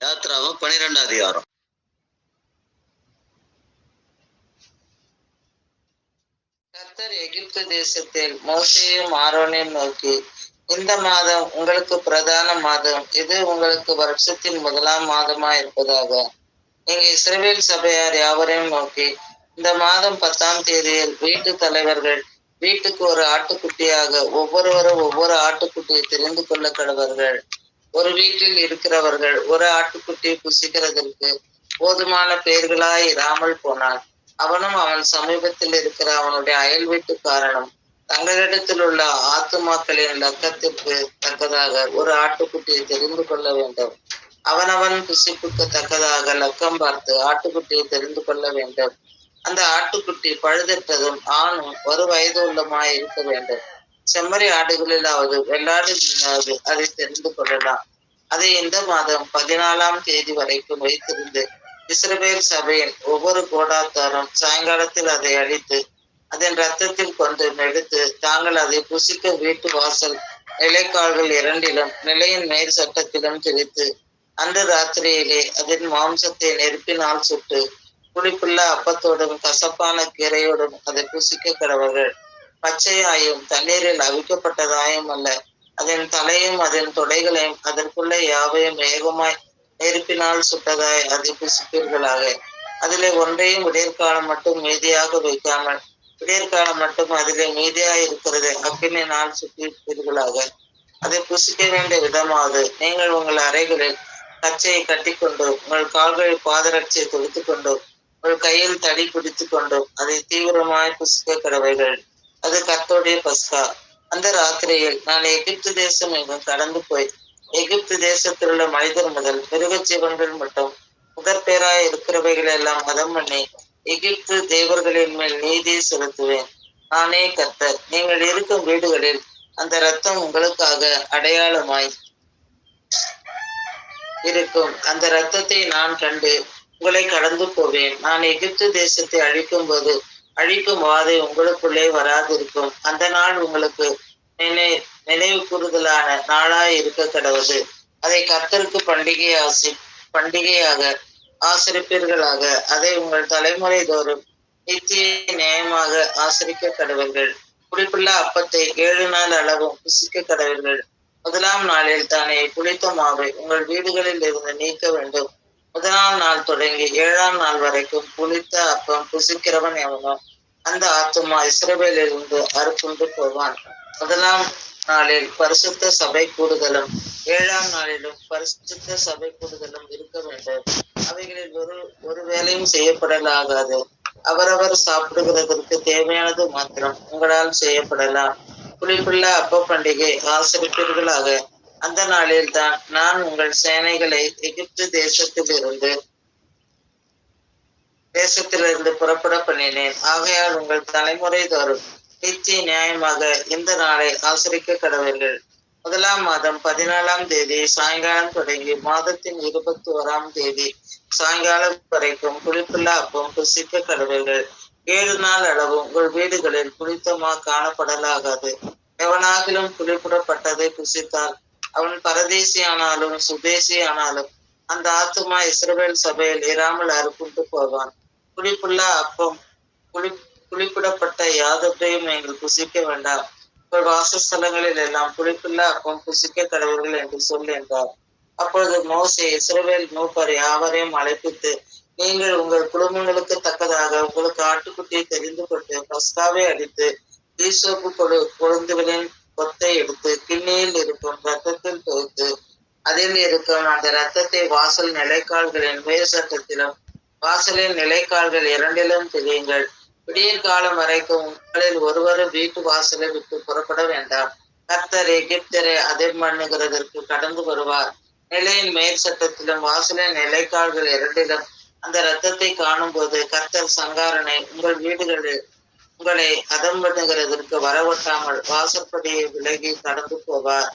யாத்ராவும் பனிரெண்டாம் அதிகாரம். கர்த்தர் எகிப்து தேசத்தில் மோசையும் ஆரோனையும் நோக்கி இந்த மாதம் உங்களுக்கு பிரதான மாதம். இது உங்களுக்கு வருஷத்தின் முதலாம் மாதமா இருப்பதாக. நீங்க இஸ்ரேல் சபையார் யாவரையும் நோக்கி இந்த மாதம் பத்தாம் தேதியில் வீட்டு தலைவர்கள் வீட்டுக்கு ஒரு ஆட்டுக்குட்டியாக ஒவ்வொருவரும் ஒவ்வொரு ஆட்டுக்குட்டியை தெரிந்து கொள்ள கடவர்கள். ஒரு வீட்டில் இருக்கிறவர்கள் ஒரு ஆட்டுக்குட்டி புசிக்கிறதற்கு போதுமான பெயர்களாய் இராமல் போனான் அவனும் அவன் சமீபத்தில் இருக்கிற அவனுடைய அயல் வீட்டுக்காரனும் தங்களிடத்தில் உள்ள ஆத்துமாக்களின் லக்கத்திற்கு தக்கதாக ஒரு ஆட்டுக்குட்டியை தெரிந்து கொள்ள வேண்டும். அவனவன் புசிப்புக்கு தக்கதாக லக்கம் பார்த்து ஆட்டுக்குட்டியை தெரிந்து கொள்ள வேண்டும். அந்த ஆட்டுக்குட்டி பழுதற்றதும் ஆணும் ஒரு வயது உள்ளமாய் இருக்க வேண்டும். செம்மறி ஆடுகளிலாவது வெள்ளாடுகளிலாவது அதை தெரிந்து கொள்ளலாம். அதை இந்த மாதம் பதினாலாம் தேதி வரைக்கும் வைத்திருந்து இஸ்ரவேல் சபையின் ஒவ்வொரு கோடாத்தாரும் சாயங்காலத்தில் அதை அழித்து அதன் ரத்தத்தில் கொண்டு நெடுத்து தாங்கள் அதை புசிக்க வீட்டு வாசல் நிலைக்கால்கள் இரண்டிலும் நிலையின் மேல் சட்டத்திலும் திரித்து அந்த ராத்திரியிலே அதன் மாம்சத்தை நெருப்பினால் சுட்டு புளிப்புள்ள அப்பத்தோடும் கசப்பான கீரையோடும் அதை புசிக்க கடவர்கள். பச்சையாயும் தண்ணீரில் அவிக்கப்பட்டதாயும் அல்ல. அதன் தலையும் அதன் தொடைகளையும் அதற்குள்ள யாவையும் ஏகமாய் நெருப்பினால் சுட்டதாய் அதை புசிப்பீர்களாக அதிலே ஒன்றையும் விடியற்காலம் மட்டும் மீதியாக வைக்காமல் விடியற்காலம் மட்டும் அதிலே மீதியாய் இருக்கிறது அக்கினினால் சுட்டிருப்பீர்களாக அதை புசிக்க வேண்டிய விதமாவது நீங்கள் உங்கள் அறைகளில் கச்சையை கட்டிக்கொண்டு உங்கள் கால்களில் பாதரட்சியை தொடுத்து கொண்டு உங்கள் கையில் தடி பிடித்து கொண்டு அதை தீவிரமாய் புசிக்க கடவைகள். அது கத்தோடைய பஸ்கா. அந்த ராத்திரியில் நான் எகிப்து தேசம் எங்கும் கடந்து போய் எகிப்து தேசத்தில் உள்ள மனிதர் முதல் மிருக ஜீவன்கள் மட்டும் முதற்பேராய் இருக்கிறவைகளை எல்லாம் மதம் பண்ணி எகிப்து தேவர்களின் மேல் நீதியை செலுத்துவேன். நானே கத்தர் நீங்கள் இருக்கும் வீடுகளில் அந்த ரத்தம் உங்களுக்காக அடையாளமாய் இருக்கும். அந்த ரத்தத்தை நான் கண்டு உங்களை கடந்து போவேன். நான் எகிப்து தேசத்தை அழிக்கும் போது அழிக்கும் மாதை உங்களுக்குள்ளே வராதிருக்கும். அந்த நாள் உங்களுக்கு நினை நினைவு கூறுதலான நாளாய் இருக்க கடவுது அதை கர்த்தருக்கு பண்டிகை ஆசி பண்டிகையாக ஆசிரிப்பீர்களாக. அதை உங்கள் தலைமுறை தோறும் நித்திய நியாயமாக ஆசிரிக்க கடவர்கள் புளிப்புள்ள அப்பத்தை ஏழு நாள் அளவும் புசிக்க கடவர்கள் முதலாம் நாளில் தானே புளித்த மாவை உங்கள் வீடுகளில் இருந்து நீக்க வேண்டும். முதலாம் நாள் தொடங்கி ஏழாம் நாள் வரைக்கும் புளித்த அப்பம் புசிக்கிறவன் எவனோ. அந்த ஆத்துமா இஸ்ரவேலிருந்து அறுப்புண்டு போவான். முதலாம் நாளில் பரிசுத்த சபை கூடுதலும் ஏழாம் நாளிலும் பரிசுத்த சபை கூடுதலும் இருக்க வேண்டும். அவைகளில் ஒரு ஒரு வேலையும் செய்யப்படலாகாது. அவரவர் சாப்பிடுகிறதற்கு தேவையானது மாத்திரம் உங்களால் செய்யப்படலாம். புளிப்புள்ள அப்ப பண்டிகை ஆசிரிப்பீர்களாக. அந்த நாளில் தான் நான் உங்கள் சேனைகளை எகிப்து தேசத்தில் இருந்து தேசத்திலிருந்து புறப்பட பண்ணினேன் ஆகையால் உங்கள் தலைமுறை தோறும் நித்திய நியாயமாக இந்த நாளை ஆசிரிக்க கடவர்கள் முதலாம் மாதம் பதினாலாம் தேதி சாயங்காலம் தொடங்கி மாதத்தின் இருபத்தி ஓராம் தேதி சாயங்காலம் வரைக்கும் புளிப்புள்ள அப்பம் புசிக்க கடவர்கள் ஏழு நாள் அளவு உங்கள் வீடுகளில் புளித்தமா காணப்படலாகாது. எவனாகிலும் புளிப்புடப்பட்டதை புசித்தால் அவன் பரதேசி ஆனாலும் சுதேசி ஆனாலும் அந்த ஆத்துமா இஸ்ரவேல் சபையில் இராமல் அறுப்புண்டு போவான். புளிப்புள்ள அப்பம் புளி புளிப்பிடப்பட்ட யாதத்தையும் நீங்கள் புசிக்க வேண்டாம். உங்கள் வாசஸ்தலங்களில் எல்லாம் புளிப்புள்ள அப்பம் புசிக்க கடவுள்கள் என்று சொல் என்றார். அப்பொழுது மோசே இஸ்ரவேல் மூப்பர் யாவரையும் அழைப்பித்து நீங்கள் உங்கள் குடும்பங்களுக்கு தக்கதாக உங்களுக்கு ஆட்டுக்குட்டியை தெரிந்து கொண்டு பஸ்காவை அடித்து ஈசோப்பு கொடு கொழுந்துகளின் கொத்தை எடுத்து கிண்ணியில் இருக்கும் ரத்தத்தில் தொகுத்து அதில் இருக்கும். அந்த ரத்தத்தை வாசல் நிலைக்கால்களின் மேல் சட்டத்திலும் வாசலின் நிலைக்கால்கள் இரண்டிலும் தெரியுங்கள். விடியற் காலம் வரைக்கும் உங்களில் ஒருவரும் வீட்டு வாசலை விட்டு புறப்பட வேண்டாம். கர்த்தர் எகிப்தரை அதிர் மண்ணுகிறதற்கு கடந்து வருவார். நிலையின் மேல் சட்டத்திலும் வாசலின் நிலைக்கால்கள் இரண்டிலும் அந்த ரத்தத்தை காணும் போது கர்த்தர் சங்காரனை உங்கள் வீடுகளில் உங்களை அதம் பண்ணுகிறதற்கு வரவட்டாமல் வாசற்படியை விலகி கடந்து போவார்.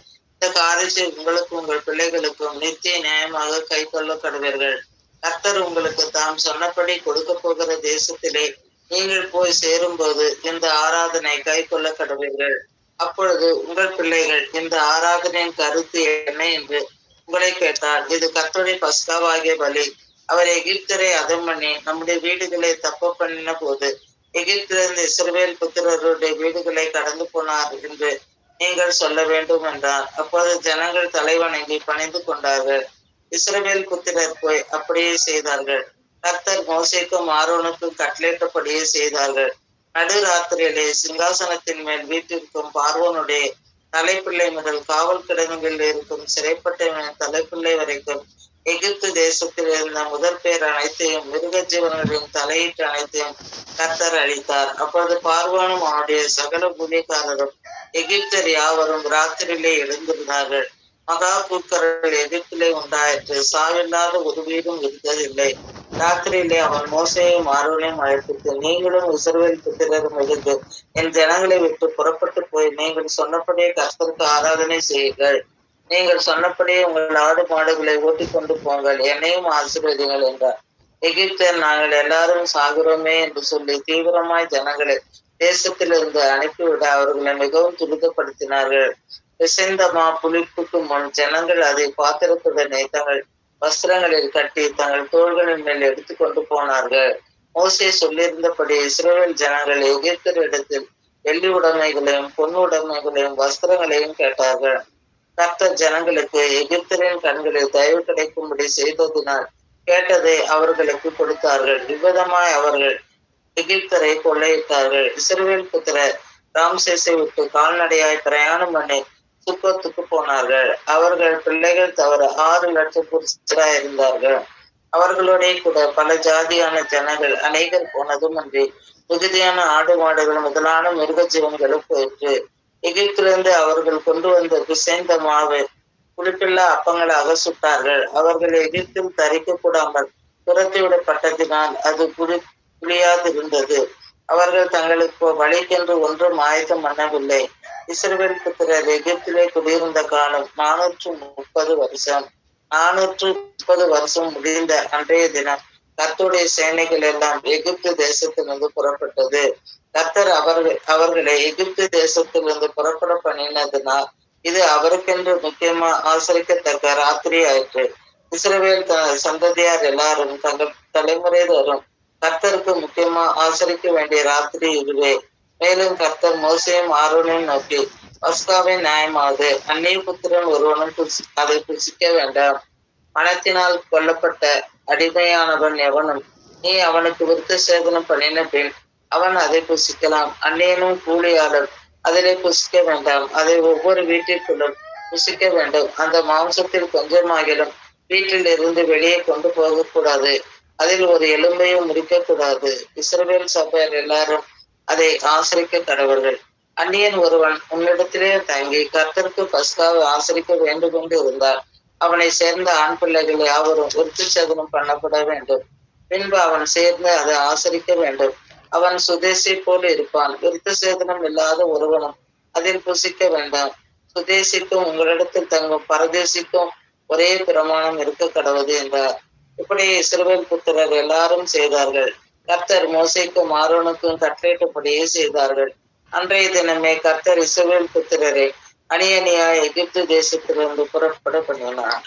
இந்த காரியத்தை உங்களுக்கும் உங்கள் பிள்ளைகளுக்கும் நித்திய நியாயமாக கை கொள்ளப்படுவீர்கள். கர்த்தர் உங்களுக்கு தாம் சொன்னபடி கொடுக்க போகிற தேசத்திலே நீங்கள் போய் சேரும்போது இந்த ஆராதனை கை கொள்ள கடவீர்கள் அப்பொழுது உங்கள் பிள்ளைகள் இந்த ஆராதனையின் கருத்து என்ன என்று உங்களை கேட்டால் இது கர்த்தருடைய பஸ்காவாகிய பலி அவர் எகிப்தரை அதம் பண்ணி நம்முடைய வீடுகளை தப்பு பண்ணின போது எகிப்திலிருந்து இஸ்ரவேல் புத்திரருடைய வீடுகளை கடந்து போனார் என்று நீங்கள் சொல்ல வேண்டும் என்றார். அப்போது ஜனங்கள் தலைவணங்கி பணிந்து கொண்டார்கள். இஸ்ரவேல் புத்திரர் போய் அப்படியே செய்தார்கள். கர்த்தர் மோசைக்கும் ஆரோனுக்கும் கட்டளையிட்டபடியே செய்தார்கள். நடுராத்திரியிலே சிங்காசனத்தின் மேல் வீட்டிற்கும் பார்வோனுடைய தலைப்பிள்ளை முதல் காவல் கிடங்குகளில் இருக்கும் சிறைப்பட்ட தலைப்பிள்ளை வரைக்கும் எகிப்து தேசத்தில் இருந்த முதல் பேர் அனைத்தையும் மிருக ஜீவன்களின் தலையீட்டு அனைத்தையும் கர்த்தர் அளித்தார் அப்பொழுது பார்வோனும் அவனுடைய சகல பூமிக்காரரும் எகிப்தர் யாவரும் ராத்திரியிலே எழுந்திருந்தார்கள். மகா பூக்கர்கள் எகிப்திலே உண்டாயிற்று. சாவில்லாத ஒரு வீடும் இருந்ததில்லை. ராத்திரியிலே அவன் மோசையும் ஆரோனையும் அழைப்பித்து நீங்களும் இஸ்ரவேல் புத்திரரும் எழுந்து என் ஜனங்களை விட்டு புறப்பட்டு போய் நீங்கள் சொன்னபடியே கர்த்தருக்கு ஆராதனை செய்யுங்கள். நீங்கள் சொன்னபடியே உங்கள் ஆடு மாடுகளை ஓட்டிக் கொண்டு போங்கள். என்னையும் ஆசீர்வதிங்கள் என்றார். எகிப்தர் நாங்கள் எல்லாரும் சாகுறோமே என்று சொல்லி தீவிரமாய் ஜனங்களை தேசத்திலிருந்து அனுப்பிவிட அவர்களை மிகவும் துரிதப்படுத்தினார்கள். பிசைந்தமா புளிப்புக்கு முன் ஜனங்கள் அதை பாத்திரத்துடனே தங்கள் வஸ்திரங்களில் கட்டி தங்கள் தோள்களின் மேல் எடுத்துக்கொண்டு போனார்கள். மோசே சொல்லியிருந்தபடி இஸ்ரேல் ஜனங்கள் எகிப்தரிடத்தில் வெள்ளி உடைமைகளையும் பொன் உடைமைகளையும் வஸ்திரங்களையும் கேட்டார்கள். கர்த்தர் ஜனங்களுக்கு எகிப்தரின் கண்களில் தயவு கிடைக்கும்படி செய்ததினால் கேட்டதை அவர்களுக்கு கொடுத்தார்கள். இவ்விதமாய் அவர்கள் எகிப்தரை கொள்ளையிட்டார்கள். இஸ்ரேல் புத்திரர் ராம்சேஸை விட்டு கால்நடையாய் பிரயாணம் பண்ணி சுக்கத்துக்கு போனார்கள். அவர்கள் பிள்ளைகள் தவிர ஆறு லட்சம் புருஷராய் இருந்தார்கள். அவர்களுடைய கூட பல ஜாதியான ஜனங்கள் அநேகர் போனதும் அன்றி மிகுதியான ஆடு மாடுகள் முதலான மிருக ஜீவன்களும் போயிற்று. எகிப்திலிருந்து அவர்கள் கொண்டு வந்த பிசைந்த மாவு புளிப்பில்லா அப்பங்களாக சுட்டார்கள். அவர்கள் எகிப்தில் தரிக்க கூடாமல் துரத்திவிடப்பட்டதினால் அது புளி புளியாதிருந்தது அவர்கள் தங்களுக்கு வழிக்கென்று ஒன்றும் ஆயத்தம் பண்ணவில்லை. இஸ்ரவேல் புத்திரர் எகிப்திலே குடியிருந்த காலம் நானூற்று முப்பது வருஷம். நானூற்று முப்பது வருஷம் முடிந்த அன்றைய தினம் கர்த்தருடைய சேனைகள் எல்லாம் எகிப்து தேசத்திலிருந்து புறப்பட்டது. கர்த்தர் அவர்கள் அவர்களை எகிப்து தேசத்திலிருந்து புறப்பட பண்ணினதுனால் இது அவருக்கென்று முக்கியமா ஆசிரிக்கத்தக்க ராத்திரி ஆயிற்று இஸ்ரவேல் சந்ததியார் எல்லாரும் தங்கள் தலைமுறை தோறும் கர்த்தருக்கு முக்கியமா ஆசரிக்க வேண்டிய ராத்திரி இதுவே. மேலும் கர்த்தர் மோசையும் ஆரோனையும் நோக்கி பஸ்காவை நியாயமாவது அந்நிய புத்திரன் ஒருவனும் அதை புசிக்க வேண்டாம். மனத்தினால் கொல்லப்பட்ட அடிமையானவன் எவனும் நீ அவனுக்கு விருத்த சேதனம் பண்ணின பின் அவன் அதை புசிக்கலாம். அந்நியனும் கூலியாளர் அதிலே புசிக்க வேண்டாம். அதை ஒவ்வொரு வீட்டிற்குள்ளும் புசிக்க வேண்டும். அந்த மாம்சத்தில் கொஞ்சமாகிலும் வீட்டில் இருந்து வெளியே கொண்டு போகக்கூடாது. அதில் ஒரு எலும்பையும் முறிக்க கூடாது இஸ்ரவேல் சபையர் எல்லாரும் அதை ஆசிரிக்க கடவர்கள் அந்நியன் ஒருவன் உன்னிடத்திலே தங்கி கர்த்தருக்கு பஸ்காவை ஆசரிக்க வேண்டும் என்று இருந்தால் அவனை சேர்ந்த ஆண் பிள்ளைகள் யாவரும் விருத்து சேதனம் பண்ணப்பட வேண்டும். பின்பு அவன் சேர்ந்து அதை ஆசரிக்க வேண்டும். அவன் சுதேசி போல் இருப்பான். விருத்த சேதனம் இல்லாத ஒருவனும் அதில் புசிக்க வேண்டாம். சுதேசிக்கும் உங்களிடத்தில் தங்கும் பரதேசிக்கும் ஒரே பிரமாணம் இருக்க கடவுது என்றார். இப்படி சிறுவன் புத்திரர் எல்லாரும் செய்தார்கள். கர்த்தர் மோசைக்கும் ஆரோனுக்கும் கட்டளையிட்டபடியே செய்தார்கள். அன்றைய தினமே கர்த்தர் இசுவேல் புத்திரரை அணி அணியா எகிப்து தேசத்திலிருந்து புறப்பட பண்ணினார்.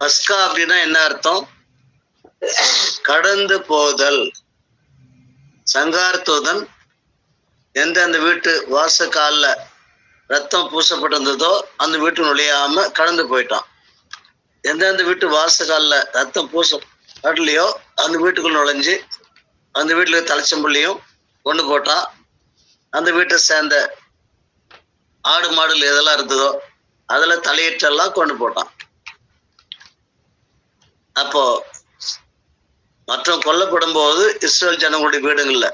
பஸ்கா அப்படின்னா என்ன அர்த்தம்? கடந்து போதல். சங்கார்த்தோதன் எந்தெந்த வீட்டு வாசக்கால்ல ரத்தம் பூசப்பட்டிருந்ததோ அந்த வீட்டு நுழையாம கடந்து போயிட்டான். எந்தெந்த வீட்டு வாசக்கால்ல ரத்தம் பூச படலையோ அந்த வீட்டுக்குள் நுழைஞ்சு அந்த வீட்டுல தலைச்சம்புள்ளியும் கொண்டு போட்டான் அந்த வீட்டை சேர்ந்த ஆடு மாடுகள் எதெல்லாம் இருந்ததோ அதுல தலையீட்டெல்லாம் கொண்டு போட்டான். அப்போ மற்றவங்க கொல்லப்படும் போது இஸ்ரேல் ஜனங்களுடைய வீடுங்கள்ல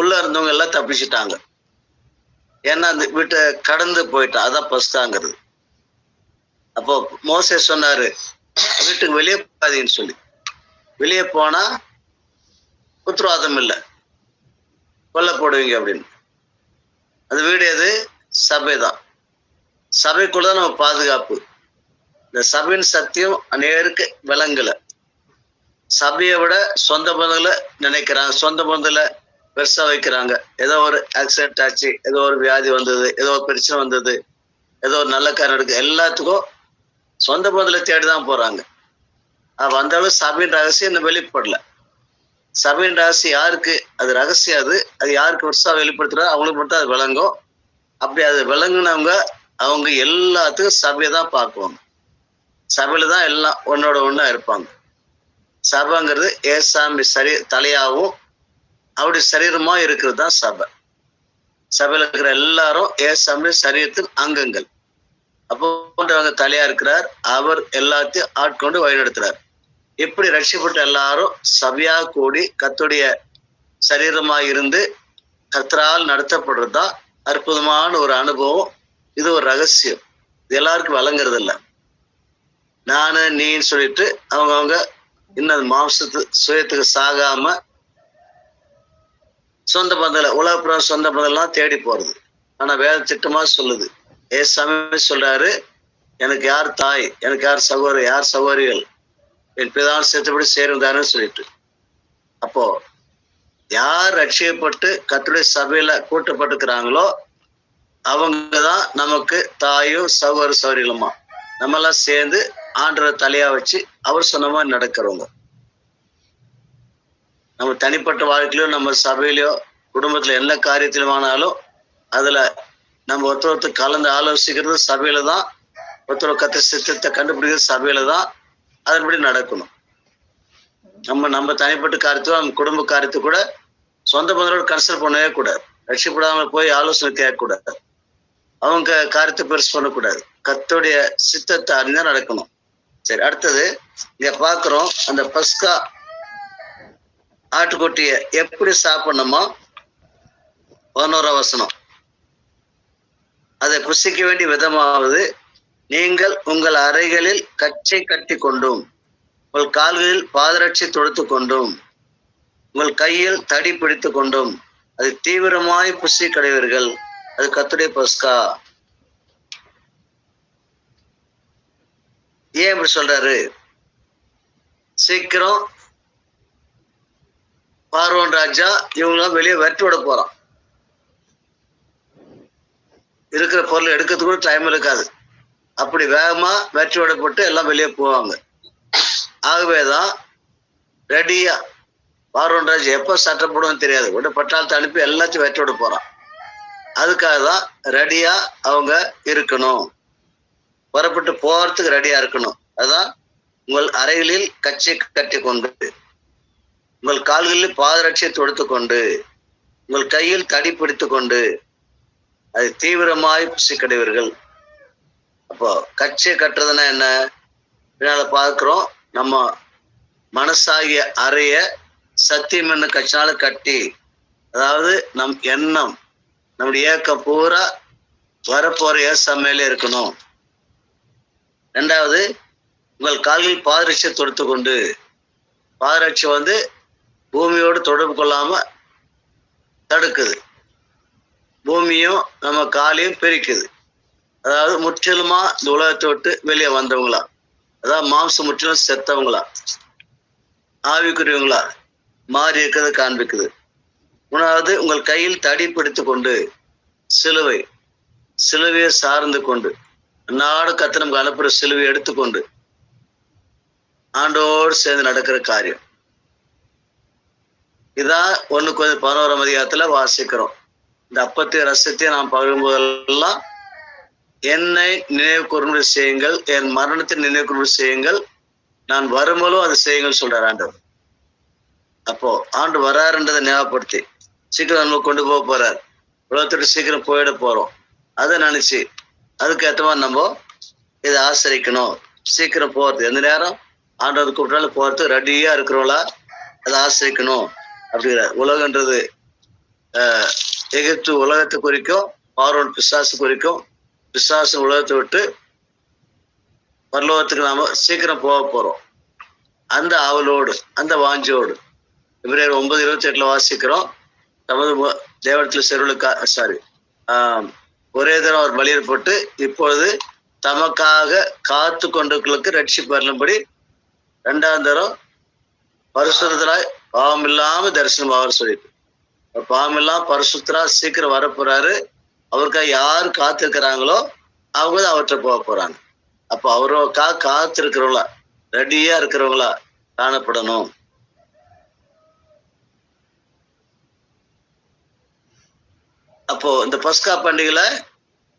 உள்ள இருந்தவங்க எல்லாம் தப்பிச்சிட்டாங்க. ஏன்னா அந்த வீட்டை கடந்து போயிட்டான் அதான் பஸ்தாங்கிறது. அப்போ மோசே சொன்னாரு வீட்டுக்கு வெளியே போகாதீங்கன்னு சொல்லி. வெளியே போனா உத்தரவாதம் இல்லை. கொல்ல போடுவீங்க அப்படின்னு. அந்த வீடு எது? சபை தான் சபைக்குள்ள நம்ம பாதுகாப்பு. இந்த சபையின் சத்தியம் அநேருக்கு விளங்கல. சபையை விட சொந்த பந்தங்களை நினைக்கிறாங்க சொந்த பந்தல பெருசா வைக்கிறாங்க. ஏதோ ஒரு ஆக்சிடென்ட் ஆச்சு ஏதோ ஒரு வியாதி வந்தது ஏதோ ஒரு பிரச்சனை வந்தது ஏதோ ஒரு நல்ல காரணம் எடுக்கு எல்லாத்துக்கும் சொந்த பந்தல தேடிதான் போறாங்க. அப்ப அந்த அளவு சபையின் ரகசியம் இன்னும் வெளிப்படல. சபையின் ரகசியம் யாருக்கு? அது ரகசியம் அது. அது யாருக்கு வருஷா வெளிப்படுத்துறா அவங்களுக்கு மட்டும் அது விளங்கும். அப்படி அது விளங்குனவங்க அவங்க எல்லாத்துக்கும் சபையை தான் பார்க்குவாங்க சபையில தான் எல்லாம் ஒன்னோட ஒன்னா இருப்பாங்க. சபைங்கிறது ஏசாமி சரி தலையாகவும் அப்படி சரீரமா இருக்கிறது தான் சபை. சபையில் இருக்கிற எல்லாரும் ஏசாமி சரீரத்தின் அங்கங்கள். அப்போ அவங்க தலையா இருக்கிறார். அவர் எல்லாத்தையும் ஆட்கொண்டு வழிநடத்துறார். இப்படி ரட்சிப்பட்ட எல்லாரும் சபையா கூடி கத்துடைய சரீரமா இருந்து கத்தரால் நடத்தப்படுறது தான் அற்புதமான ஒரு அனுபவம். இது ஒரு ரகசியம். இது எல்லாருக்கும் வழங்குறது இல்லை நானு நீன்னு சொல்லிட்டு அவங்க அவங்க இன்னும் மாம்சத்து சுயத்துக்கு சாகாம சொந்த பந்தல உலகப்புறம் சொந்த பந்தல்லாம் தேடி போறது. ஆனா வேத திட்டமா சொல்லுது. ஏசாமி சொல்றாரு எனக்கு யார் தாய் எனக்கு யார் சகோதரி யார் சகோதரிகள்? என் பிதான் சேர்த்தபடி சேர்ந்தாருன்னு சொல்லிட்டு. அப்போ யார் ரட்சிக்கப்பட்டு கத்துடைய சபையில கூட்டப்பட்டுக்கிறாங்களோ அவங்க தான் நமக்கு தாயும் சகோதர சௌரியலுமா நம்ம எல்லாம் சேர்ந்து ஆண்டரை தலையா வச்சு அவர் சொன்ன மாதிரி நடக்கிறவங்க. நம்ம தனிப்பட்ட வாழ்க்கையிலோ நம்ம சபையிலையோ குடும்பத்துல என்ன காரியத்திலும் ஆனாலும் அதுல நம்ம ஒருத்தர் ஒருத்தர் கலந்து ஆலோசிக்கிறது சபையில தான். ஒருத்தர் கத்த சித்தத்தை கண்டுபிடிக்கிறது சபையில தான் அதன்படி நடக்கணும். நம்ம நம்ம தனிப்பட்ட காரியத்தோ நம்ம குடும்ப காரியத்தை கூட சொந்த பந்தரோட கன்சல்ட் பண்ணவே கூடாது. ரட்சிப்படாமல் போய் ஆலோசனை கேட்கக்கூடாது. அவங்க காரியத்தை பெருசு பண்ணக்கூடாது. கத்தோடைய சித்தத்தை அறிஞ்சா நடக்கணும். சரி அடுத்தது இங்க பாக்குறோம் அந்த பஸ்கா ஆட்டுக்குட்டிய எப்படி சாப்பிடணுமோ பதினோரா வசனம். அதை புசிக்க வேண்டிய விதமாவது நீங்கள் உங்கள் அறைகளில் கச்சை கட்டி கொண்டும் உங்கள் கால்களில் பாதரட்சி தொடுத்து கொண்டும் உங்கள் கையில் தடி பிடித்து கொண்டும் அது தீவிரமாய் புசி கடைவீர்கள் அது கத்துடைய பஸ்கா. ஏன் இப்படி சொல்றாரு? சீக்கிரம் பார்வன் ராஜா இவங்களாம் வெளியே வெட்டி விட போறான். இருக்கிற பொருள் எடுக்கிறதுக்கு கூட டைம் இருக்காது. அப்படி வேகமா வெற்றி விடப்பட்டு எல்லாம் வெளியே போவாங்க. ஆகவேதான் ரெடியா பார்வன் ராஜ் எப்போ சட்டப்படுன்னு தெரியாது. உடனே பட்டாளத்தை அனுப்பி எல்லாத்தையும் வெற்றி விட போறான். அதுக்காக தான் ரெடியா அவங்க இருக்கணும். புறப்பட்டு போறதுக்கு ரெடியா இருக்கணும். அதான் உங்கள் அறைகளில் கச்சை கட்டி கொண்டு உங்கள் கால்களில் பாதரட்சியை தொடுத்து கொண்டு உங்கள் கையில் தடி பிடித்து கொண்டு அது தீவிரமாய் புசிக்கடைவீர்கள். அப்போ கட்சியை கட்டுறதுன்னா என்ன? பின்னால பார்க்கிறோம் நம்ம மனசாகிய அறைய சத்தியம் என்ன கட்சினால கட்டி அதாவது நம் எண்ணம் நம்முடைய ஏக்கம் பூரா வரப்போற ஏசம்மையில இருக்கணும். ரெண்டாவது உங்கள் கால்கள் பாதரட்சியை தொடுத்து கொண்டு பாதரட்சி வந்து பூமியோடு தொடர்பு கொள்ளாம தடுக்குது. பூமியும் நம்ம காலையும் பிரிக்குது. அதாவது முற்றிலுமா இந்த உலகத்தை விட்டு வெளியே வந்தவங்களா? அதாவது மாம்சம் முற்றிலும் செத்தவங்களா? ஆவிக்குரியவங்களா? மாறி இருக்கிறது காண்பிக்குது. மூணாவது உங்கள் கையில் தடி பிடித்து கொண்டு சிலுவை சிலுவையை சார்ந்து கொண்டு நாடு கத்து நமக்கு அனுப்புற சிலுவை எடுத்துக்கொண்டு ஆண்டோடு சேர்ந்து நடக்கிற காரியம். இதான் ஒண்ணு கொஞ்சம் பதினோராம் அதிகாரத்தில் வாசிக்கிறோம். இந்த அப்பத்தை ரசத்தையும் நாம் பகிரும்போதெல்லாம் என்னை நினைவு கூறும்படி செய்யுங்கள் என் மரணத்தை நினைவு கூறும்படி செய்யுங்கள். நான் வரும்போதும் அதை செய்யுங்கள் சொல்றார் ஆண்டவர். அப்போ ஆண்டு வராருன்றதை ஞாபகப்படுத்தி சீக்கிரம் நம்ம கொண்டு போக போறார். உலகத்துக்கு சீக்கிரம் போயிட போறோம். அதை நினைச்சு அதுக்கேற்ற மாதிரி நம்ம இதை ஆசிரிக்கணும். சீக்கிரம் போறது எந்த நேரம்? ஆண்டவர் கூப்பிட்டாலும் போறது ரெடியா இருக்கிறவங்களா அதை ஆசரிக்கணும் அப்படிங்கிற உலகன்றது எகிப்து உலகத்தை குறிக்கும் பார்வன் பிசாசு குறிக்கும். பிசாசு உலகத்தை விட்டு பரலோகத்துக்கு நாம சீக்கிரம் போக போறோம். அந்த ஆவலோடு அந்த வாஞ்சியோடு. பிப்ரவரி ஒன்பது இருபத்தி எட்டுல வாசிக்கிறோம் தமது தேவத்துல செருளுக்கா சாரி ஒரே தரம் அவர் போட்டு இப்பொழுது தமக்காக காத்து கொண்டவர்களுக்கு ரட்சிப்பு வரலும்படி ரெண்டாம் தரம் பரிசுத்தராய் பாவம் இல்லாம தரிசனம் அவர் சொல்லிட்டு. பாமெல்லாம் பரிசுத்தரா சீக்கிரம் வரப்போறாரு. அவருக்காக யார் காத்திருக்கிறாங்களோ அவங்க தான் அவர்கிட்ட போக போறாங்க. அப்போ அவருக்காக காத்து இருக்கிறவங்களா ரெடியா இருக்கிறவங்களா காணப்படணும். அப்போ இந்த பஸ்கா பண்டிகையில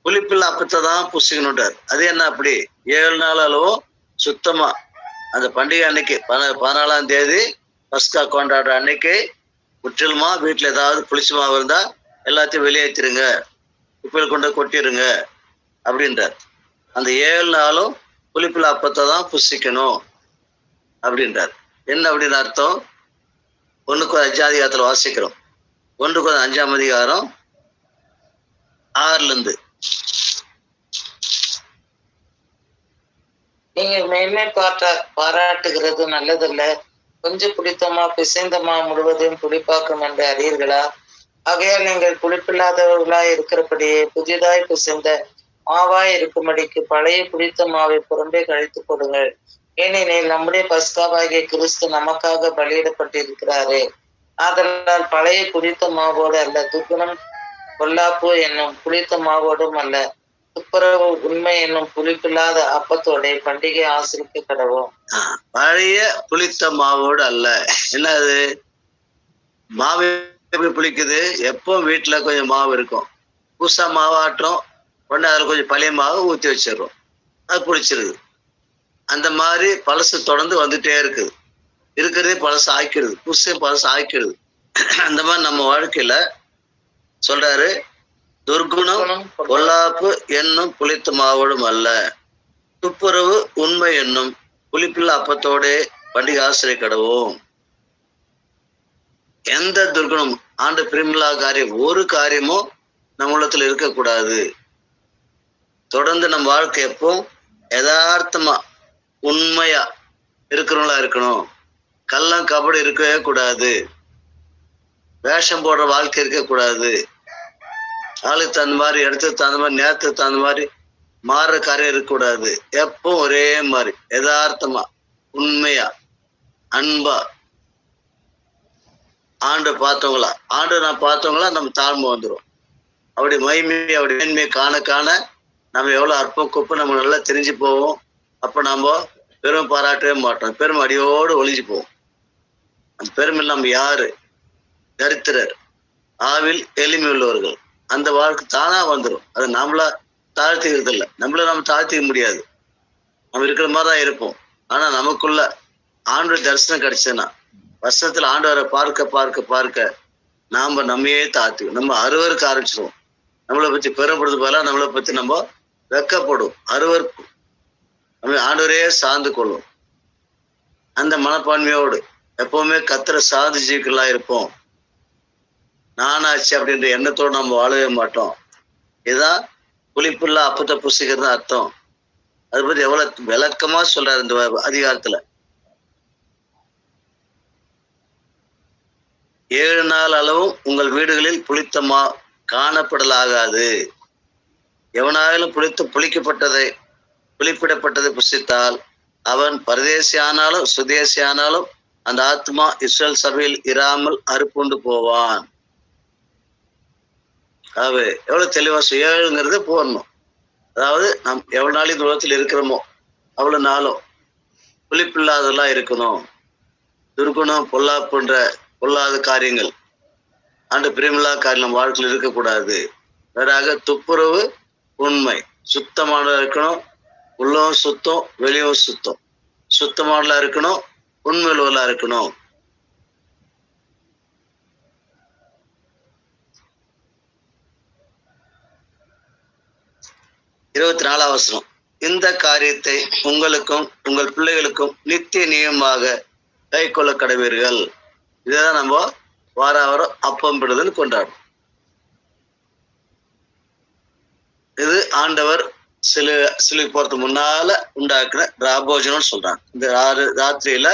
புளிப்பில் அப்பத்தை தான் அது என்ன அப்படி? ஏழு நாள் அளவும் சுத்தமா. அந்த பண்டிகை அன்னைக்கு பன பதினாலாம் தேதி பஸ்கா கொண்டாடுற அன்னைக்கு முற்றிலுமா வீட்டுல ஏதாவது புளிச்ச மாவு இருந்தா எல்லாத்தையும் வெளியேற்றிருங்க குப்பையில் கொண்டு கொட்டிருங்க அப்படின்றார். அந்த ஏழு நாளும் புளிப்பில் அப்பத்தை தான் புசிக்கணும் அப்படின்றார். என்ன அப்படின்னு அர்த்தம்? ஒண்ணுக்கு ஒரு அஞ்சாம் அதிகாரத்துல வாசிக்கிறோம். ஒன்றுக்கு ஒரு அஞ்சாம் அதிகாரம் ஆறுல இருந்து. நீங்க மேன்மை பாராட்டுகிறது நல்லதல்ல. கொஞ்சம் பிடித்தமா பிசைந்தமா முழுவதையும் புளிப்பாக்கும் என்று அறியீர்களா? ஆகையால் நீங்கள் புளிப்பில்லாதவர்களா இருக்கிறபடியே புதிதாய் பிசைந்த மாவாய் இருக்கும்படிக்கு பழைய புளித்த மாவை புறம்பே கழித்து கொடுங்கள். ஏனெனில் நம்முடைய பஸ்காவாகிய கிறிஸ்து நமக்காக பலியிடப்பட்டிருக்கிறாரே. ஆதலால் பழைய புளித்த மாவோடு அல்ல துக்குணம் பொல்லாப்பு என்னும் புளித்த மாவோடும் அல்ல. துப்புரவு உண்மை என்னும் புளிப்பில்லாத அப்பத்தோட பண்டிகை ஆசிரிக்க கடவோம் பழைய புளித்த மாவோடு அல்ல. என்னது? மாவு எப்படி புளிக்குது? எப்போ வீட்டுல கொஞ்சம் மாவு இருக்கும். புதுசா மாவாட்டுறோம். உடனே அதில் கொஞ்சம் பழைய மாவு ஊத்தி வச்சிடுறோம். அது புளிச்சிருது. அந்த மாதிரி பழசு தொடர்ந்து வந்துட்டே இருக்குது. இருக்கிறதே பழசு ஆக்கிடுது. புதுசே பழசு ஆக்கிடுது. அந்த மாதிரி நம்ம வாழ்க்கையில சொல்றாரு துர்குணம் பொல்லாப்பு. என்னும் புளித்த மாவோடும் அல்ல. துப்புரவு உண்மை என்னும் புளிப்பில்லா அப்பத்தோடே பண்டிகை ஆசிரியை கடவோம். எந்த துர்குணம்? ஆண்டு பிரிமில்லா காரியம் ஒரு காரியமும் நம்ம உள்ளத்துல இருக்கக்கூடாது. தொடர்ந்து நம்ம வாழ்க்கை எப்போ யதார்த்தமா உண்மையா இருக்கிறவங்களா இருக்கணும். கள்ளம் கபடி இருக்கவே கூடாது. வேஷம் போடுற வாழ்க்கை இருக்கக்கூடாது. ஆளுக்கு தகுந்த மாதிரி இடத்துக்கு தகுந்த மாதிரி நேரத்துக்கு தகுந்த மாதிரி மாறுற காரியம் இருக்கக்கூடாது. எப்பவும் ஒரே மாதிரி யதார்த்தமா உண்மையா அன்பா. ஆண்டு பார்த்தவங்களா? ஆண்டு நான் பார்த்தவங்களா நம்ம தாழ்மை வந்துடும் அப்படி மகிமையை அப்படி மேன்மையை காண காண நம்ம எவ்வளவு அற்பம் குப்பை நம்ம நல்லா தெரிஞ்சு போவோம். அப்போ நம்ம பெரும் பாராட்டவே மாட்டோம். பெருமை அடியோடு ஒளிஞ்சு போவோம். அந்த பெருமை நம்ம யாரு? தரித்திரர். ஆவில் எளிமை உள்ளவர்கள் அந்த வாழ்க்கை தானா வந்துடும் அது நம்மளா தாழ்த்திக்கிறது இல்லை நம்மள நம்ம தாழ்த்திக்க முடியாது. நம்ம இருக்கிற மாதிரி தான் இருப்போம். ஆனா நமக்குள்ள ஆண்டு தரிசனம் கிடைச்சதுன்னா வருஷத்துல ஆண்டவரை பார்க்க பார்க்க பார்க்க நாம நம்மையே தாழ்த்துவோம் நம்ம அருவருக்கு ஆரம்பிச்சிருவோம். நம்மளை பத்தி பெரும்படுறது போல நம்மளை பத்தி நம்ம வெக்கப்படும். அருவருக்கும் நம்ம ஆண்டவரையே சார்ந்து கொள்ளும். அந்த மனப்பான்மையோடு எப்பவுமே கத்திர சார்ந்து ஜீவிக்கலாம் இருப்போம். நானாச்சு அப்படின்ற எண்ணத்தோடு நம்ம வாழவே மாட்டோம். இதுதான் புளிப்புள்ள அப்பத்தை புசிக்கிறது அர்த்தம். அது பத்தி எவ்வளவு விளக்கமா சொல்றாரு இந்த அதிகாரத்துல. ஏழு நாள் அளவும் உங்கள் வீடுகளில் புளித்த மா காணப்படலாகாது எவனாயிலும் புளித்து புளிக்கப்பட்டதை புளிப்பிடப்பட்டதை புசித்தால் அவன் பரதேசி ஆனாலும் சுதேசி ஆனாலும் அந்த ஆத்மா இஸ்ரேல் சபையில் இராமல் அறுப்புண்டு போவான். அதாவது எவ்வளவு தெளிவா சொ- போடணும் அதாவது நம் எவ்வளவு நாள் இந்த உலகத்தில் இருக்கிறோமோ அவ்வளவு நாளும் புளிப்பில்லாதெல்லாம் இருக்கணும். துர்குணம் பொல்லாப்புன்ற பொல்லாத காரியங்கள். ஆண்டு பிரியமில்லா காரியம் நம்ம வாழ்க்கையில் இருக்கக்கூடாது. வேறாக துப்புரவு உண்மை. சுத்தமான இருக்கணும். உள்ளவும் சுத்தம் வெளியும் சுத்தம். சுத்தமானலாம் இருக்கணும் உண்மை உள்ளவர்களா இருக்கணும். இருபத்தி நாலாம் வசனம். இந்த காரியத்தை உங்களுக்கும் உங்கள் பிள்ளைகளுக்கும் நித்திய நியமமாக கை கொள்ள கடவீர்கள். இதுதான் நம்ம வார வாரம் அப்பம் விடுதல் கொண்டாடும். இது ஆண்டவர் சிலு சிலுக்கு போறதுக்கு முன்னால உண்டாக்குன ராபோஜனம் சொல்றாங்க. இந்த ஆறு ராத்திரியில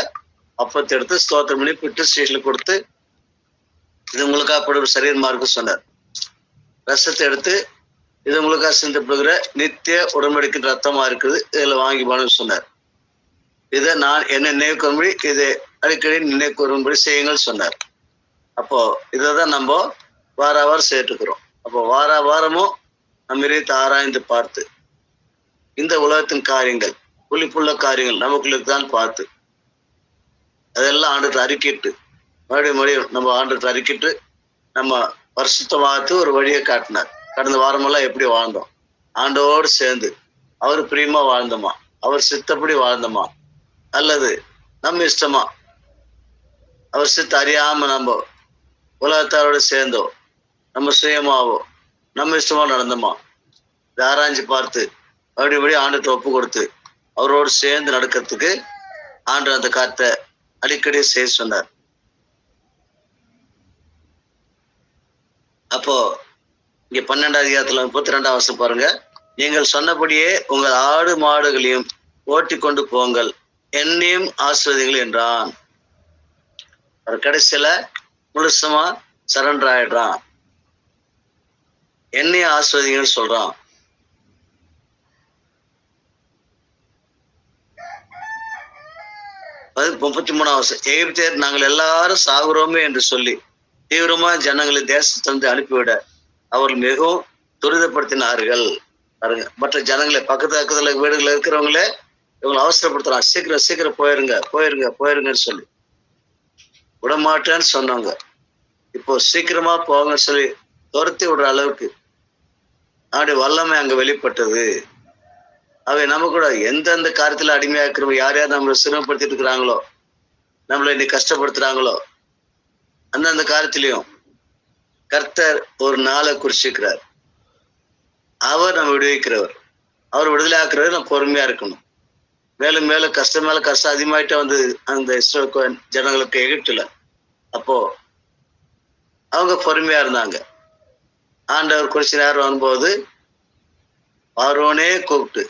அப்பத்தை எடுத்து ஸ்தோத்திரம் பண்ணி பிட்டு ஸ்டேஷன்ல கொடுத்து இது உங்களுக்கா ஒரு சரீரமா இருக்கு சொன்னார். ரசத்தை எடுத்து இது உங்களுக்காக சிந்தப்படுகிற நித்திய உடன்படிக்கிற ரத்தமா இருக்குது. இதுல வாங்கி போனு சொன்னார். இதை நான் என்ன நினைவு கூறும்படி இதை அடிக்கடி நினைவு கூறும்படி செய்யுங்கள் சொன்னார். அப்போ இதை தான் நம்ம வார வாரம் சேர்த்துக்கிறோம் அப்போ வார வாரமும் நம்ம இறைத்து ஆராய்ந்து பார்த்து இந்த உலகத்தின் காரியங்கள் புளிப்புள்ள காரியங்கள் நமக்குள்ள தான் பார்த்து அதெல்லாம் ஆண்டு அறிக்கிட்டு மறுபடியும் மறுபடியும் நம்ம ஆண்டு அறிக்கிட்டு நம்ம வருஷத்தமாகத்து ஒரு வழியை காட்டினார். கடந்த வாரமெல்லாம் எப்படி வாழ்ந்தோம்? ஆண்டோடு சேர்ந்து. அவர் பிரியமா வாழ்ந்தோமா? அவர் சித்தப்படி வாழ்ந்தோமா? அல்லது நம்ம இஷ்டமா? அவர் சித்த அறியாம நம்ம உலகத்தாரோட சேர்ந்தோ? நம்ம சுயமாவோ? நம்ம இஷ்டமா நடந்தோமா? இதை ஆராய்ஞ்சு பார்த்து அப்படி இப்படி ஆண்டுட்டு ஒப்பு கொடுத்து அவரோடு சேர்ந்து நடக்கிறதுக்கு ஆண்டு அந்த காத்த அடிக்கடி செய்ய சொன்னார். அப்போ இங்க பன்னெண்டாம் அதிகாரத்துல முப்பத்தி ரெண்டாம் வருஷம் பாருங்க. நீங்கள் சொன்னபடியே உங்கள் ஆடு மாடுகளையும் ஓட்டி கொண்டு போங்கள். என்னையும் ஆசிர்வதிங்கள் என்றான். அவர் கடைசியில முழுசமா சரண்டர் ஆயிடுறான். என்னையும் ஆசிர்வதிங்கன்னு சொல்றான். அது முப்பத்தி மூணாம் வருஷம் எகிப்தியர் நாங்கள் எல்லாரும் சாகுறோமே என்று சொல்லி தீவிரமா ஜனங்களை தேசத்திலிருந்து அனுப்பிவிட அவர்கள் மிகவும் துரிதப்படுத்தினார்கள். பாருங்க மற்ற ஜனங்களை பக்கத்து பக்கத்துல வீடுகள் இருக்கிறவங்களே இவங்களை அவசரப்படுத்துறாங்க. சீக்கிரம் சீக்கிரம் போயிருங்க போயிருங்க போயிருங்கன்னு சொல்லி. விடமாட்டேன்னு சொன்னாங்க. இப்போ சீக்கிரமா போங்கன்னு சொல்லி துரத்தி விடுற அளவுக்கு அப்படி வல்லமை அங்க வெளிப்பட்டது. அவை நம்ம கூட எந்தெந்த காரியத்துல அடிமையா இருக்கிறோம் யார் யார் நம்மளை சிரமப்படுத்திட்டு இருக்கிறாங்களோ நம்மளை இன்னைக்கு கஷ்டப்படுத்துறாங்களோ அந்தந்த காரியத்திலையும் கர்த்தர் ஒரு நாளை குறிச்சிக்கிறார் அவர் நம்ம விடுவிக்கிறவர். அவர் விடுதலை ஆக்குறவர் நம்ம பொறுமையா இருக்கணும். மேலும் மேலும் கஷ்டம் மேல கஷ்டம் அதிகமாயிட்டே வந்து அந்த இஸ்ரோ ஜனங்களுக்கு எகிப்துல. அப்போ அவங்க பொறுமையா இருந்தாங்க. ஆண்டவர் குறிச்ச நேரம் வரும்போது ஆர்வனே கூப்பிட்டு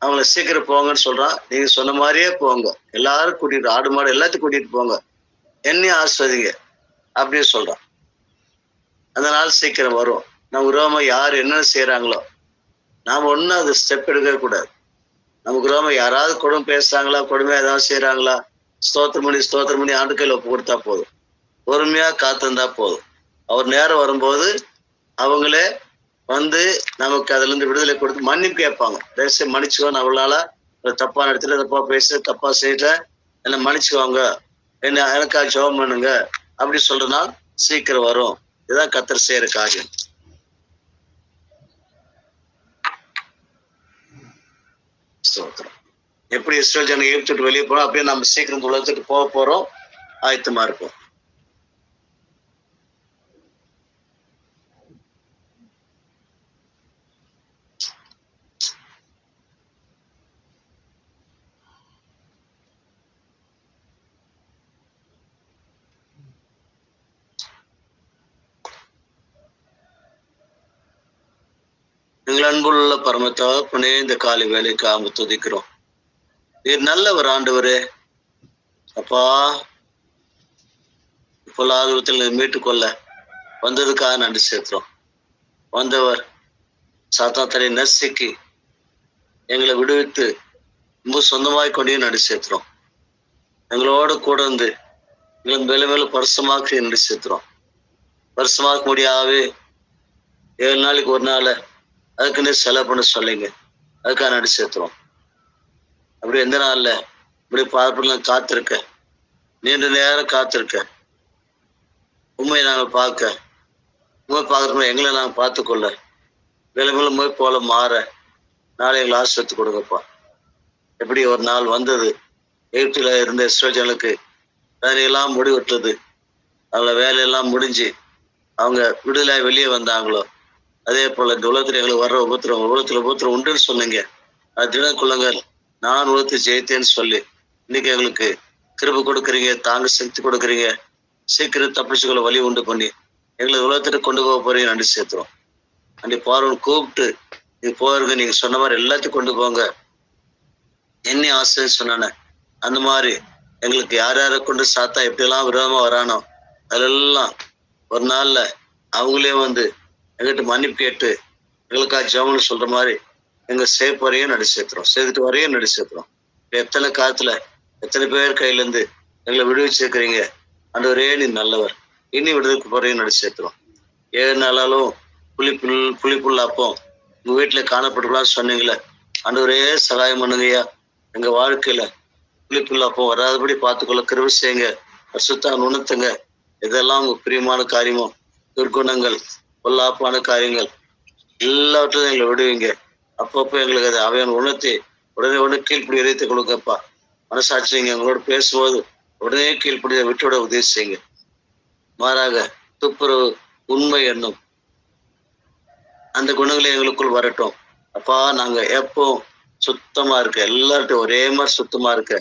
அவங்கள சீக்கிரம் போங்கன்னு சொல்றான். நீங்க சொன்ன மாதிரியே போங்க. எல்லாரும் கூட்டிட்டு ஆடு மாடு எல்லாத்தையும் கூட்டிட்டு போங்க. என்னையும் ஆஸ்வதிங்க அப்படின்னு சொல்றான். அந்த நாள் சீக்கிரம் வரும். நம்ம ரோம யார் என்னென்ன செய்கிறாங்களோ நாம் ஒன்றும் அது ஸ்டெப் எடுக்கவே கூடாது. நமக்கு ரோம யாராவது கொடுமை பேசுகிறாங்களா கொடுமையாக ஏதாவது செய்கிறாங்களா ஸ்தோத்திரம் பண்ணி ஸ்தோத்திரம் பண்ணி ஆண்டு கையில் ஒப்பு கொடுத்தா போதும். பொறுமையாக காத்திருந்தா போதும். அவர் நேரம் வரும்போது அவங்களே வந்து நமக்கு அதுலேருந்து விடுதலை கொடுத்து மன்னிப்பு கேட்பாங்க. தயவுசெய்து மன்னிச்சுக்கோன்னு அவளால தப்பா நடத்திட்டு தப்பா பேச தப்பா செய்யிட்டேன் என்ன மன்னிச்சுக்கோங்க. என்ன எனக்காக ஜெபம் பண்ணுங்க. அப்படி சொல்றதுனால் சீக்கிரம் வரும். இதுதான் கத்தர் செய்யற காரியம். ஸ்தோத்திரம். எப்படி இஸ்ரேல் ஜனங்க எகிப்துட்டு வெளியே போறோம் அப்படியே நம்ம சீக்கிரம் உலகத்துக்கு போக போறோம். ஆயத்தமா இருப்போம். எங்கள் அன்புள்ள பரமத்தகப்பனே இந்த காலை வேலைக்கு அவங்க துதிக்கிறோம். நீர் நல்லவர் ஆண்டவரே. அப்பா பொல்லாதவத்தில் மீட்டு மீட்டுக்கொள்ள வந்ததுக்காக நன்றி சேர்க்கிறோம் வந்தவர் சாத்தாத்தனை நசுக்கி எங்களை விடுவித்து ரொம்ப சொந்தமாய் கொண்டே நன்றி சேர்க்கிறோம் எங்களோட கூட இருந்து எங்களை மேலும் மேல பரிசமாக்கி நன்றி சேர்க்கிறோம் பரிசமாக்க முடியாவே ஏழு நாளைக்கு ஒரு நாளை அதுக்குன்னு செலவு பண்ண சொல்லிங்க. அதுக்காக நடி சேர்த்துறோம் அப்படி எந்த நாள்ல? இப்படி பார்ப்பெல்லாம் காத்திருக்க. நீண்ட நேரம் காத்திருக்க. உண்மையை நாங்கள் பார்க்க. உண்மை பார்க்கறோம் எங்களை நாங்கள் பார்த்துக்கொள்ள. மேலும் போய் போல மாற. நாளை எங்களை ஆசிரியத்து கொடுங்கப்பா. எப்படி ஒரு நாள் வந்தது? எகிப்தில் இருந்த இஸ்ரோஜனுக்கு வேலையெல்லாம் முடிவிட்டது அவங்கள வேலையெல்லாம் முடிஞ்சு அவங்க விடுதலை வெளியே வந்தாங்களோ? அதே போல இந்த எங்களுக்கு வர்ற உபத்திரம் உலகத்துல உபத்திரம் உண்டுன்னு சொன்னீங்க அது தினம் கொள்ளுங்கள். நான் உலகத்தை ஜெயித்தேன்னு சொல்லி. இன்னைக்கு எங்களுக்கு கிருப்பு கொடுக்குறீங்க தாங்க சக்தி கொடுக்குறீங்க. சீக்கிரம் தப்பிச்சுக்கொள்ள வழி உண்டு பண்ணி எங்களை உலகத்திட்ட கொண்டு போக போறீங்க. நன்றி சேர்த்துறோம் அன்றைய பார்வன் கூப்பிட்டு நீங்க போயிருங்க நீங்க சொன்ன மாதிரி எல்லாத்தையும் கொண்டு போங்க. என்ன ஆசைன்னு சொன்னானே அந்த மாதிரி எங்களுக்கு யார் யாரை கொண்டு சாத்தா எப்படியெல்லாம் விரோதமா வரானோ அதெல்லாம் ஒரு நாள்ல அவங்களே வந்து எங்கிட்ட மன்னிப்பு கேட்டு எங்களுக்காக ஜவுன்னு சொல்ற மாதிரி எங்க சேப் வரையும் நடி சேர்த்துறோம் சேர்த்துட்டு வரையும் நடி சேர்த்துறோம் எத்தனை காலத்துல எத்தனை பேர் கையில இருந்து எங்களை விடுவிச்சிருக்கிறீங்க அந்த ஒரே நீ நல்லவர். இனி விடுதலுக்கு போறையும் நடி சேர்த்துறோம் ஏழு நாளாலும் புளிப்புள் புளிப்புள்ள அப்பம் உங்க வீட்டுல காணப்பட்டுக்கலாம்னு சொன்னீங்களே ஆண்டவரே சகாயம் பண்ணுங்கய்யா எங்க வாழ்க்கையில புளிப்புள்ள அப்போ வராதபடி பார்த்துக்கொள்ள கிருபை செய்யுங்க. பரிசுத்தான் உணர்த்துங்க இதெல்லாம் உங்க பிரியமான காரியமும் துர்க்குணங்கள். பொல்லாப்பான காரியங்கள். எல்லாவற்றையும் எங்களை விடுவீங்க. அப்பப்போ எங்களுக்கு அதை அவையன் உணர்த்தி உடனே உடனே கீழ்ப்படி இறைத்து கொடுங்கப்பா. மனசாட்சி நீங்கள் எங்களோட பேசும்போது உடனே கீழ்ப்படியை விட்டுவிட உதவி செய்யுங்க. மாறாக துப்புரவு உண்மை என்னும் அந்த குணங்களை எங்களுக்குள் வரட்டும். அப்பா நாங்க எப்போ சுத்தமா இருக்க எல்லார்ட்டும் ஒரே மாதிரி சுத்தமா இருக்க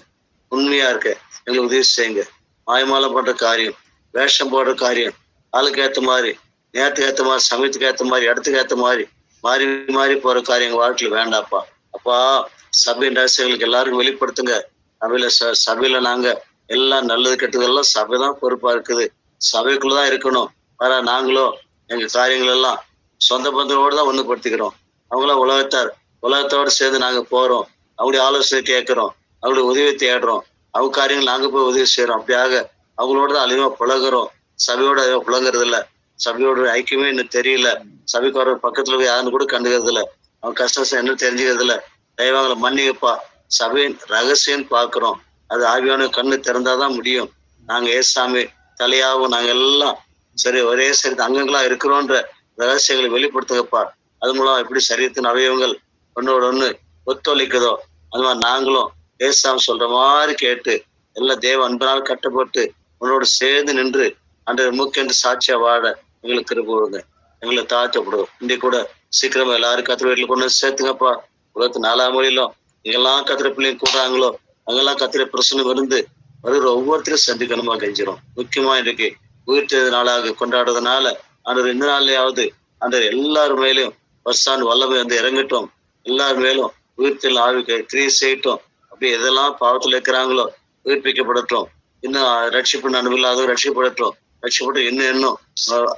உண்மையா இருக்க எங்களுக்கு உதவி செய்யுங்க. மாயமாலம் பண்ற காரியம் வேஷம் போடுற காரியம் ஆளுக்கு ஏத்த மாதிரி நேரத்துக்கு ஏற்ற மாதிரி சமயத்துக்கு ஏற்ற மாதிரி இடத்துக்கு ஏற்ற மாதிரி மாறி மாறி போற காரியம் வாழ்க்கையில் வேண்டாப்பா அப்பா சபையின் ரகசியங்களுக்கு எல்லாருக்கும் வெளிப்படுத்துங்க. சபையில ச- சபையில நாங்க எல்லாம் நல்லது கெட்டதெல்லாம் சபை தான் பொறுப்பா இருக்குது. சபைக்குள்ளதான் இருக்கணும். வர நாங்களும் எங்க காரியங்கள் எல்லாம் சொந்த பந்தங்களோட தான் ஒன்றுபடுத்திக்கிறோம். அவங்களாம் உலகத்தார். உலகத்தோட சேர்ந்து நாங்க போறோம். அவங்களுடைய ஆலோசனை கேட்கிறோம். அவங்களுடைய உதவி தேடுறோம். அவங்க காரியங்கள் நாங்க போய் உதவி செய்யறோம் அப்படியாக அவங்களோட தான் அதிகமா புழங்குறோம் சபையோட அதிகமா புழங்குறது சபையோட ஐக்கியமே இன்னும் தெரியல. சபைக்கு வர பக்கத்துல போய் யாருன்னு கூட கண்டுக்கிறது இல்ல அவன் கஷ்டம் என்ன தெரிஞ்சுக்கிறது இல்ல தெய்வங்களை மன்னிகப்பா சபையின் ரகசியம் பார்க்கிறோம். அது ஆவியான கண்ணு திறந்தாதான் முடியும். நாங்க ஏசாமி தலையாவும் நாங்க எல்லாம் சரி ஒரே சரி அங்கங்களா இருக்கிறோன்ற ரகசியங்களை வெளிப்படுத்துங்கப்பா. அது மூலம் எப்படி சரீரத்தின் அவயவங்கள் ஒன்னோட ஒண்ணு ஒத்துழைக்குதோ அது மாதிரி நாங்களும் ஏசாமி சொல்ற மாதிரி கேட்டு எல்லாம் தேவ அன்பினால் கட்டப்பட்டு உன்னோட சேர்ந்து நின்று அன்றைய மூக்கென்று சாட்சியா வாழ எங்களுக்கு கிருபுங்க எங்களை தாழ்த்தப்படும் இன்றைக்கு கூட சீக்கிரமா எல்லாரும் கத்திர வீட்டில் கொண்டு வந்து சேர்த்துங்கப்பா. உலகத்து நாலாம் மொழியிலும் எங்கெல்லாம் கத்திர பிள்ளைங்க கூடுறாங்களோ அங்கெல்லாம் கத்திர பிரச்சனை வந்து வருகிற ஒவ்வொருத்தரும் சந்திக்கணுமா கெஞ்சிரும் முக்கியமா இன்றைக்கு உயிர்த்த நாளாக கொண்டாடுறதுனால அந்த இந்த நாள்லயாவது அந்த எல்லார் மேலையும் பஸ்ஸான் வல்லமை வந்து இறங்கட்டும். எல்லார் மேலும் உயிர்த்தல் ஆவி கிரியை செய்யட்டும். அப்படி எதெல்லாம் பாவத்தில் இருக்கிறாங்களோ உயிர்ப்பிக்கப்படட்டும். இன்னும் ரட்சிப்பு நனவில்லாத ரட்சிக்கப்படட்டும். ரட்சிப்பட்டு இன்னும் இன்னும்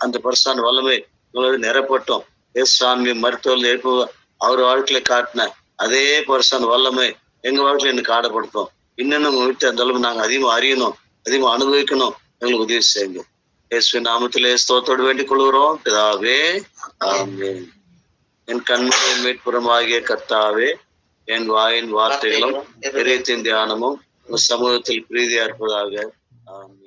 அந்த பரிசான வல்லமை உங்களோட நிரப்பட்டும். ஏசாமி மருத்துவர் எழுப்பு அவர் வாழ்க்கையில காட்டின அதே பரிசான வல்லமை எங்க வாழ்க்கையில எனக்கு காடப்படுத்தும் இன்னும் விட்டு அந்த அளவு நாங்க அதிகமா அறியணும் அதிகமா அனுபவிக்கணும். எங்களுக்கு உதவி செய்யுங்க. இயேசுவின் நாமத்திலே ஸ்தோத்தோடு வேண்டிக் கொள்கிறோம் பிதாவே ஆமென். என் கண்மையின் மீட்புறமாகிய கர்த்தாவே என் வாயின் வார்த்தைகளும் இதயத்தின் தியானமும் சமூகத்தில் பிரீதியா இருப்பதாக ஆமென்.